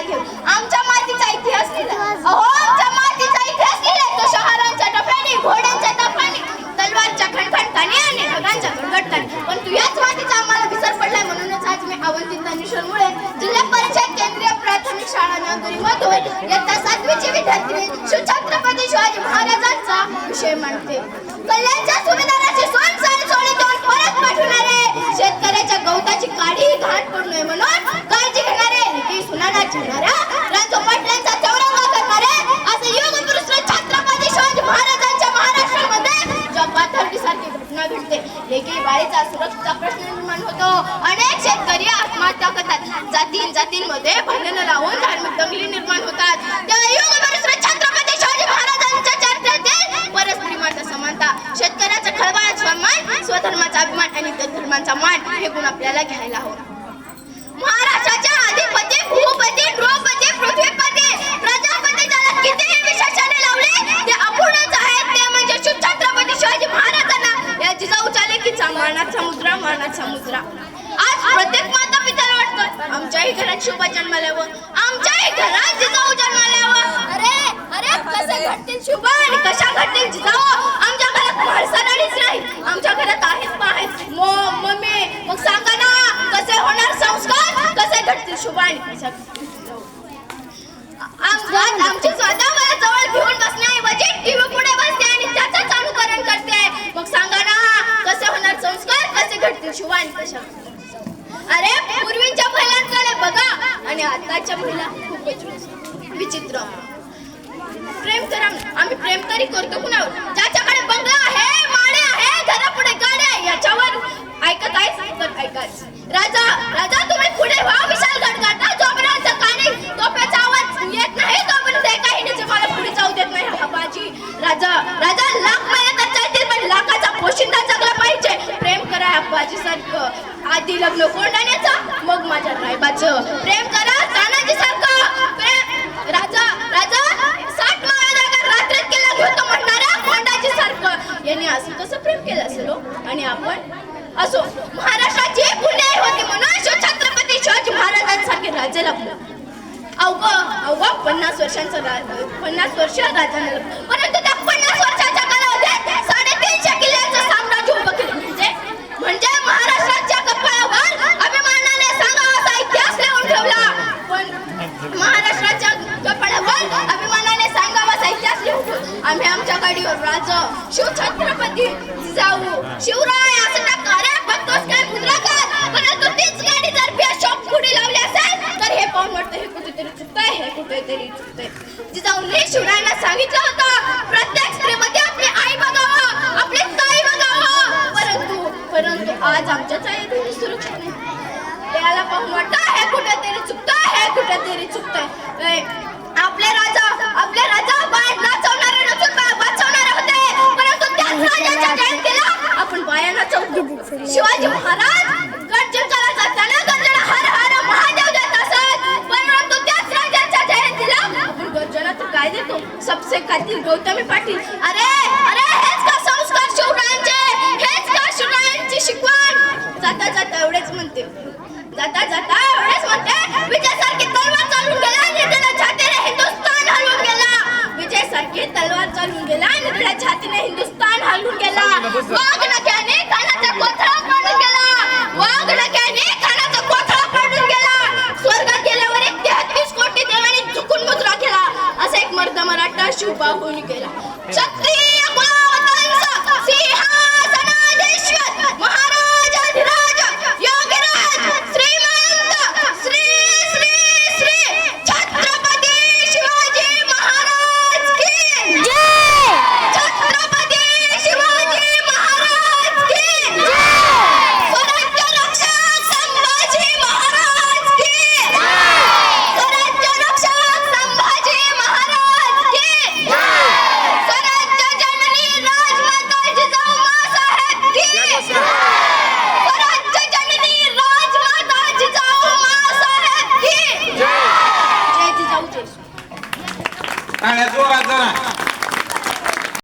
चाल घेऊ. आमच्या मातीचा इतिहास लिहिला अहो आमच्या मातीचा इतिहास लिहिला तो शहरांच्या टप्प्याने घोड्यांच्या टप्प्याने तलवारच्या खणखणताने आणि ढगांच्या गडगडताने. पण तू याच मातीचा आम्हाला विसर पडलाय म्हणूनच आज मी अवंतिता मिशनमुळे जिल्हा परिषद केंद्रीय प्राथमिक शाळा नांदुरीमधून इयत्ता सातवीची विद्यार्थी शिवछत्रपती शिवाजी महाराजांचा विषय मांडते. कल्याणच्या सुभेदाराची सोन सण सोने देऊन परत पाठवणारे शेतकऱ्याच्या गवताची काडी घाण पडू नये म्हणून घडते बाळीचा सुरक्षेचा प्रश्न निर्माण होतो. अनेक शेतकरी आत्महत्या करतात. जाती जातींमध्ये भांडणं लावून धार्मिक दंगली निर्माण होतात. त्या छत्रपती शिवाजी महाराजांच्या चर्चेतील परस्त्री माता समानता शेतकऱ्याचा खळबळाट सन्मान स्वधर्माचा अभिमान आणि त्या धर्माचा मान हे गुण आपल्याला घ्यायला हवं. महाराष्ट्राच्या अधिपती भूपती नृपती पृथ्वीपती प्रजापती ज्याला कितीही विशेषणे लावले ते अपूर्णच आहेत ते म्हणजे शिवछत्रपती शिवाजी महाराजांना या जिजाऊच्या लेखीचा मानाचा मुद्रा मानाचा मुद्रा आज प्रत्येक माता पित्याला वाटतं आमच्याही घरात शुभ जन्माल्यावर? आमच्याही घरात जिजाऊ जन्माल्यावर? अरे अरे कसे घडतील शुभ? आणि कशा घडतील जिजाऊ? आमच्या घरात माणसानाडीच नाही आमच्या घरात आहेत मो- मम्मी मग सांगा ना कसे होणार संस्कार? कसे घडतील शुभ? आणि कशा घडतील? आमची स्वतः मला जवळ घेऊन बसण्याऐवजी टीव्ही पुढे बसते आणि त्याचंच अनुकरण करते. मग सांगा ना कसे होणार संस्कार? कसे घडतील आणि कशा? अरे पूर्वीच्या महिलांकडे बघा. आणि आताच्या महिला खूपच विचित्र. प्रेम करा. आम्ही प्रेम तरी करतो कुणावर? ज्याच्याकडे बंगला आहे माडे आहे घरापुढे गाडी आहे याच्यावर ऐकत आहे तर ऐकाच राजा राजा तुम्ही पुढे व्हा विशाल गडगाटा जोपर्यंत काने तोप्याचा आवाज येत नाही तोपर्यंत एका हिंडीचे मला पुढे जाऊ देत नाही. हा बाजी राजा राजा लाख महिने तर चालतील पण लाखाचा पोशिंदा जगला पाहिजे. प्रेम करा ह्या बाजी सारखं आधी लग्न कोंडाण्याचं मग माझ्या रायबाचं. प्रेम करा तानाजी सारखं. प्रेम राजा राजा साठ माळा रात्रीत केला घेतो म्हणणाऱ्या कोंडाजी सारखं. यांनी असं कसं प्रेम केलं असेल हो? आणि आपण असो. महाराष्ट्राची पुणे होती म्हणून शिवछत्रपती शिवाजी महाराजांसारखे राजे लागलो अवघ अवघ पन्नास वर्षांचं पन्नास वर्ष राजाने लागलं. परंतु शिवछत्रपती जाऊ. शिवराय असं टाका. अरे बघतोस काय मुद्रा कर परंतु तीच गाडी जर पुढे लावली असेल तर हे पाहून वाटतं हे कुठेतरी चुकतंय हे कुठेतरी चुकतंय. जिजाऊने शिवरायांना सांगितलं होतं प्रत्येक स्त्रीमध्ये आपली आई बघावं ताई बघावं. परंतु परंतु आज आमच्याच आई सुरक्षित नाही. त्याला पाहून वाटतं हे कुठेतरी चुकतंय हे कुठेतरी चुकतंय. ए, आपले राजा आपले राजा बाय नाचवणारे नसून बाय वाचवणारे होते परंतु त्याच राजाच्या जयंतीला आपण बाया नाचवतो शिवाजी महाराज गड जिंकायला जाताना गर्जना हर हर महादेव देत असत परंतु त्याच राजाच्या जयंतीला आपण गर्जना तर काय देतो? सबसे कातील गौतमी पाटील. अरे अरे हेच का संस्कार शिवरायांचे? हेच का शिवरायांची शिकवण? जाता जाता एवढेच म्हणते. जाता जाता